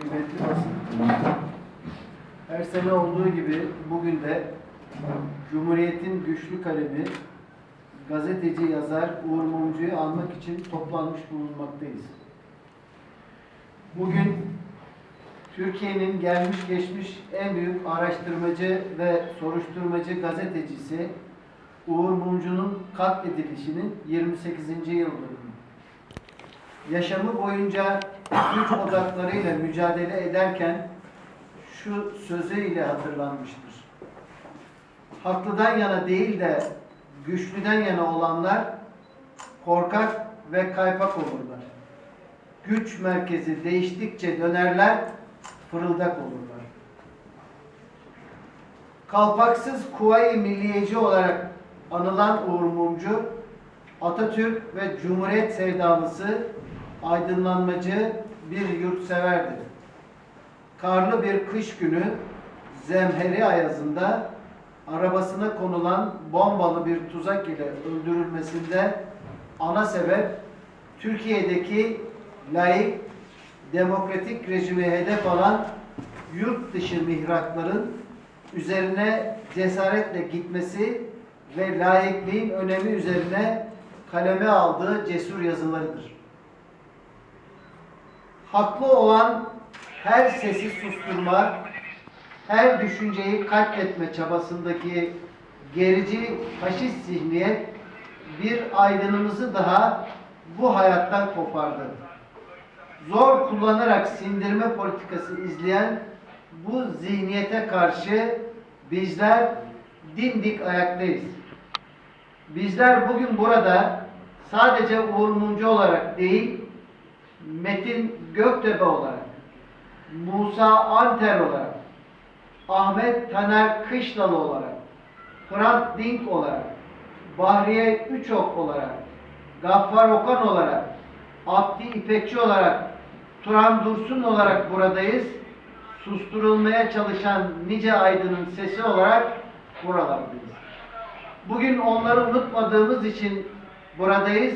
Kıymetli basın. Her sene olduğu gibi bugün de Cumhuriyet'in güçlü kalemi gazeteci yazar Uğur Mumcu'yu almak için toplanmış bulunmaktayız. Bugün Türkiye'nin gelmiş geçmiş en büyük araştırmacı ve soruşturmacı gazetecisi Uğur Mumcu'nun katledilişinin 28. yıl dönümü. Yaşamı boyunca güç odaklarıyla mücadele ederken şu sözüyle hatırlanmıştır. Haklıdan yana değil de güçlüden yana olanlar korkak ve kaypak olurlar. Güç merkezi değiştikçe dönerler, fırıldak olurlar. Kalpaksız Kuvayi Milliyeci olarak anılan Uğur Mumcu, Atatürk ve Cumhuriyet sevdalısı, aydınlanmacı bir yurtseverdir. Karlı bir kış günü zemheri ayazında arabasına konulan bombalı bir tuzak ile öldürülmesinde ana sebep Türkiye'deki laik demokratik rejimi hedef alan yurt dışı mihrakların üzerine cesaretle gitmesi ve laikliğin önemi üzerine kaleme aldığı cesur yazılarıdır. Haklı olan her sesi susturma, her düşünceyi katletme çabasındaki gerici faşist zihniyet bir aydınımızı daha bu hayattan kopardı. Zor kullanarak sindirme politikası izleyen bu zihniyete karşı bizler dimdik ayaktayız. Bizler bugün burada sadece Uğur Mumcu olarak değil, Metin Göktepe olarak, Musa Anter olarak, Ahmet Taner Kışlalı olarak, Hrant Dink olarak, Bahriye Üçok olarak, Gaffar Okan olarak, Abdi İpekçi olarak, Turan Dursun olarak buradayız. Susturulmaya çalışan nice aydının sesi olarak buralardayız. Bugün onları unutmadığımız için buradayız.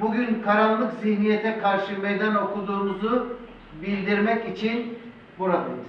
Bugün karanlık zihniyete karşı meydan okuduğumuzu bildirmek için buradayız.